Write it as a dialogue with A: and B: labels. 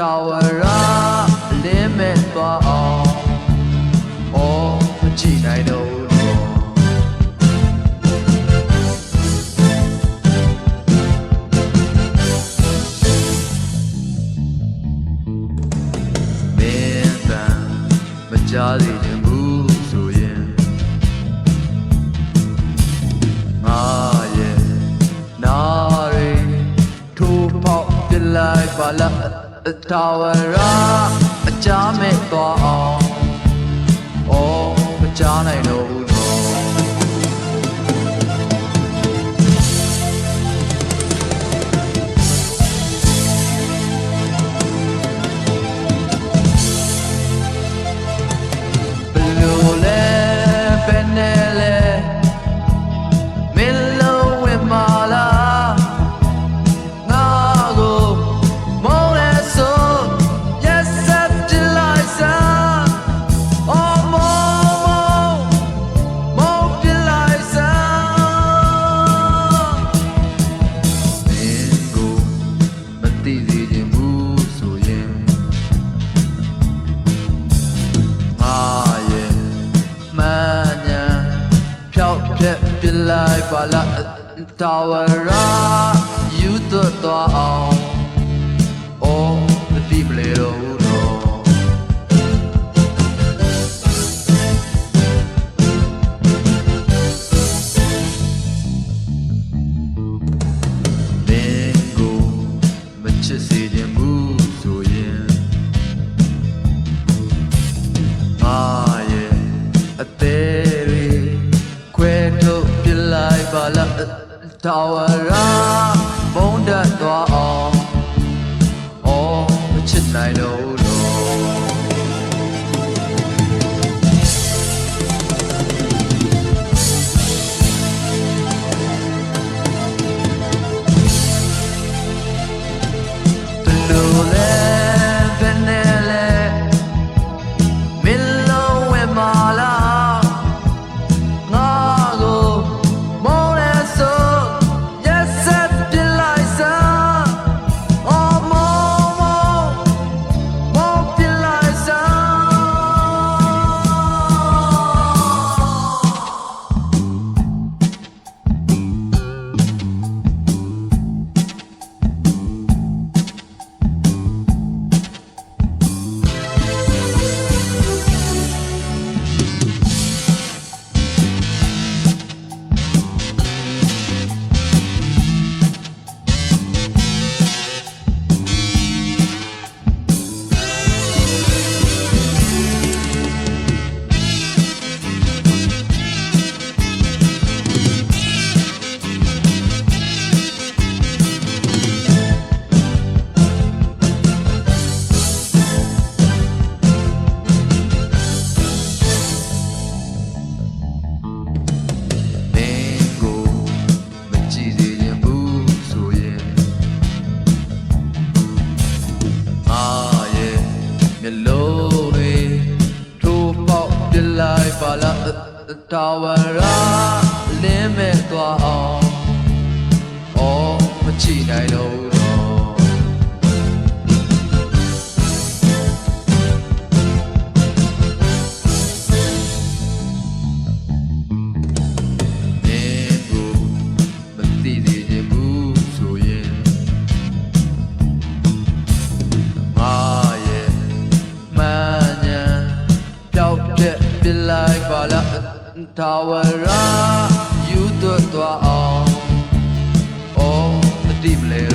A: တာဝရလင်းမဲ့သွားအောင်အော်မကြည့်နိုင်တော့ဘူးတော့မင်းတန်မကြားသေးခြင်းဘူးဆိုရင်ငါရဲ့နာရီထိုးပေါက်ပြလိုက်ပါလား တာဝရအကြမဲ့သွားအောင်အော်မကြားနိုင်တော့ဘူးတော့ လိုက်ပါလားတာဝရယူသွတ်သွားအောင်အော်မတိမလဲတော့ဘူးတော့မင်းကိုမချစ်စေခြင်းဘူးဆိုရင်ငါရဲ့အသေးတွေခွဲထုတ်ပြလိုက်ပါလား တာဝရဘုံတတ်သွားအောင်အော်မချစ်နိုင်တော့ မျက်လုံးတွေထိုးပေါက်ပြလိုက်ပါလားတာဝရလင်းမဲ့သွားအောင် ဖြတ်ပြလိုက်ပါလားထာဝရယူသွတ်သွားအောင် all the deep layer